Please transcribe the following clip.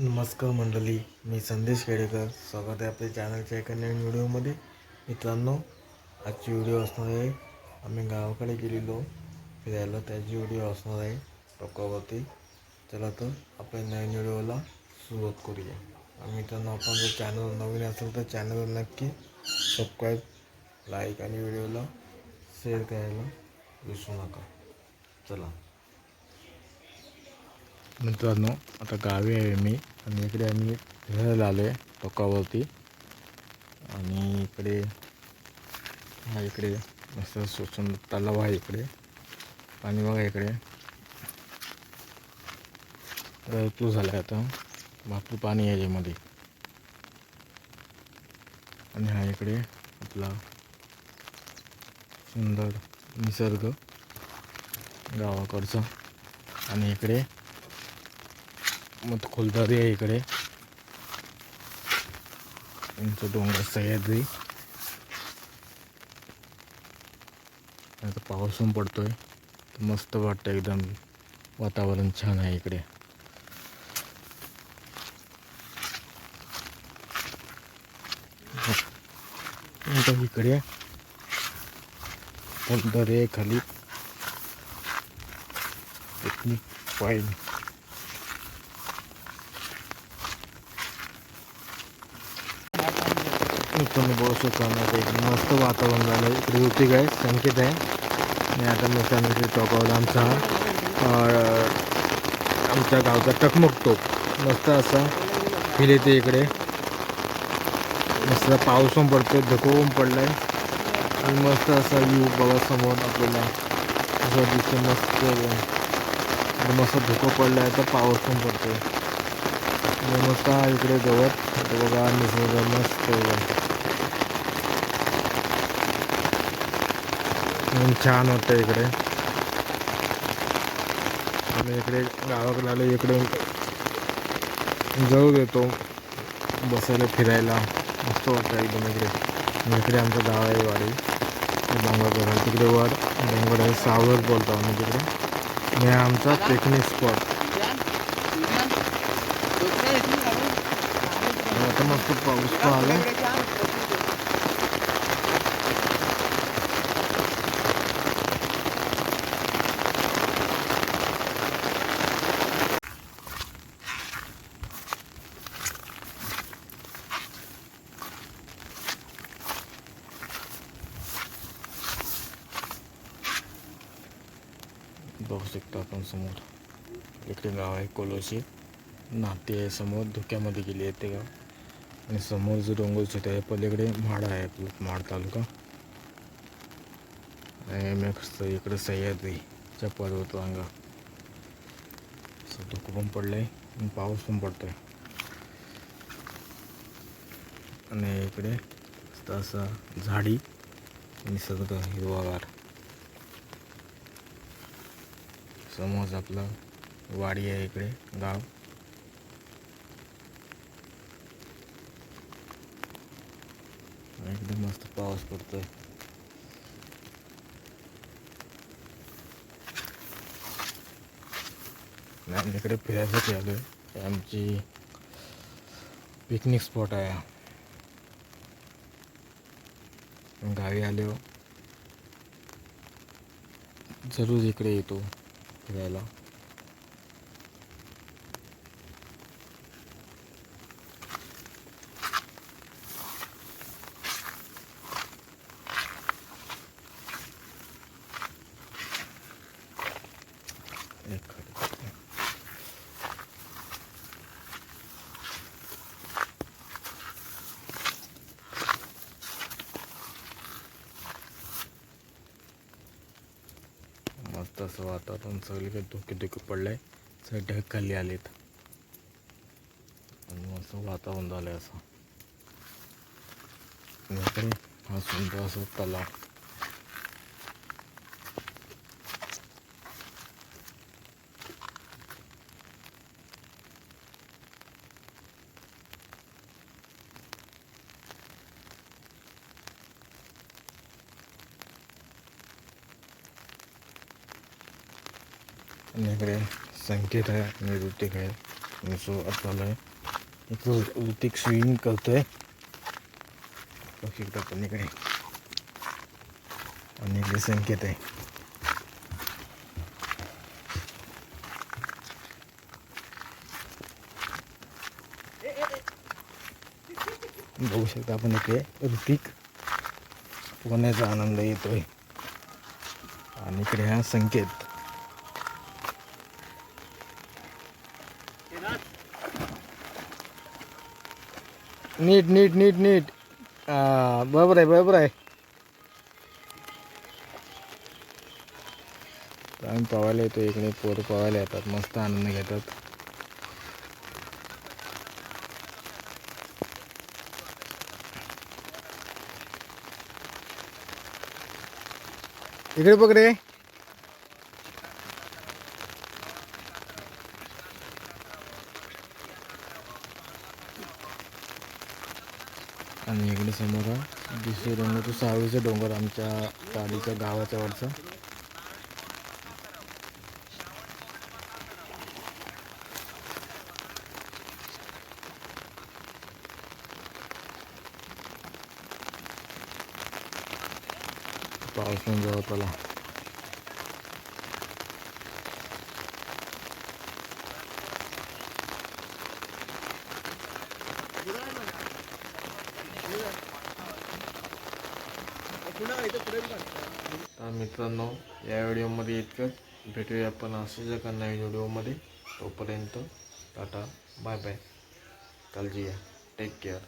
नमस्कार मंडळी मी संदेश खेडेकर. स्वागत आहे आपल्या चॅनलच्या एका नवीन व्हिडिओमध्ये. मित्रांनो आजची व्हिडिओ असणार आहे. आम्ही गावाकडे गेलेलो. फिरायला त्याची व्हिडिओ असणार आहे टोकावरती. चला तर आपल्या नवीन व्हिडिओला सुरुवात करूया. आणि मित्रांनो आपण जर चॅनल नवीन असेल तर चॅनल नक्की सबस्क्राईब लाईक आणि व्हिडिओला शेअर करायला विसरू नका. चला. मित्रांनो आता गावी आहे मी आणि इकडे आम्ही फिरायला आलो आहे टोकावरती. आणि इकडे हा इकडे मस्त सुंदर तलाव आहे इकडे. पाणी बघा इकडे. ऋतू झाला आहे आता. भरपूर पाणी आहे याच्यामध्ये. आणि हा इकडे आपला सुंदर निसर्ग गावाकडचा. आणि इकडे मग खोलदारी आहे इकडे. उंच डोंगर सह्याद्री. आता पाऊस पण पडतोय. तर मस्त वाटतं एकदम. वातावरण छान आहे इकडे. इकडे. खोलदारी आहे खाली. पिकनिक पॉईंट तुम्ही बघू शकता आता एक मस्त वातावरण झालं इकडे ऋतिक आहे संकेत आहे. आणि आता मित्रांनो इकडे टोकावला आमचा आमच्या गावचा टकमक टोक मस्त असा. फील येते इकडे. मस्त पाऊस पण पडतोय धुकं पडला आहे आणि मस्त असा व्ह्यू बघा समोर आपल्याला. असं दिसतं मस्त आणि मस्त धुकं पडलं आहे तर पाऊस पण पडतो मस्त इकडे गवत. बघा निसर्ग मस्त आहे बघा. आणि छान वाटतं इकडे. आम्ही इकडे गावाकडे आलो इकडे जाऊ देतो बसायला फिरायला. मस्त वाटतं एकदम इकडे. इकडे आमचं गाव आहे वाडी. डोंगरगड आहे तिकडे वर डोंगर आहे. सावर बोलतो आम्ही तिकडे. आणि आमचा पिकनिक स्पॉट आता मस्त पाऊस पण आला बघू शकतो आपण समोर. इकडे गाव आहे कोलोशी. नाते आहे समोर धुक्यामध्ये गेली आहे ते गाव. आणि समोर जो डोंगर दिसत आहे पलीकडे म्हाड आहे आपलं म्हाड तालुका. आणि नेक्स्ट इकडे सह्याद्रीच्या पर्वत रांगा असं धुकं पण पडलं आहे आणि पाऊस पण पडतो आहे आणि इकडे असं झाडी निसर्ग हिरवागार. समोर आपलं वाडी आहे इकडे गाव. एकदम मस्त पाऊस पडतोय. आम्ही इकडे फिरायसाठी आलो आहे आमची पिकनिक स्पॉट आहे. गावी आलो जरूर इकडे येतो. फिरायला असं वातावरण सगळीकडे धुके धुके पडले सगळे ढग खाली आलेत. आणि मस्त वातावरण झालंय असं. हा सुंदर असं तलाव. इकडे संकेत आहे आणि ऋतिक आहे आणि सो आपल्याला एक ऋतिक स्विमिंग करतोय बघू शकता आपण इकडे आणि इकडे संकेत आहे बघू शकता आपण इकडे ऋतिक पोहण्याचा आनंद येतोय आणि इकडे हा संकेत। नीट नीट नीट नीट. बरोबर आहे बरोबर आहे. आम्ही पवायला येतो इकडे पोरं पवायला येतात मस्त आनंद घेतात. इकडे पकडे आणि इकडे समोर दिसू रंग तो सावळीचा डोंगर आमच्या पाडीच्या गावाच्या वरचा. पाऊस पण जवळ त्याला तर मित्रांनो या व्हिडिओमध्ये इतकंच. भेटूया आपण असंच एका नवीन व्हिडिओमध्ये. तोपर्यंत टाटा बाय बाय. काळजी घ्या टेक केअर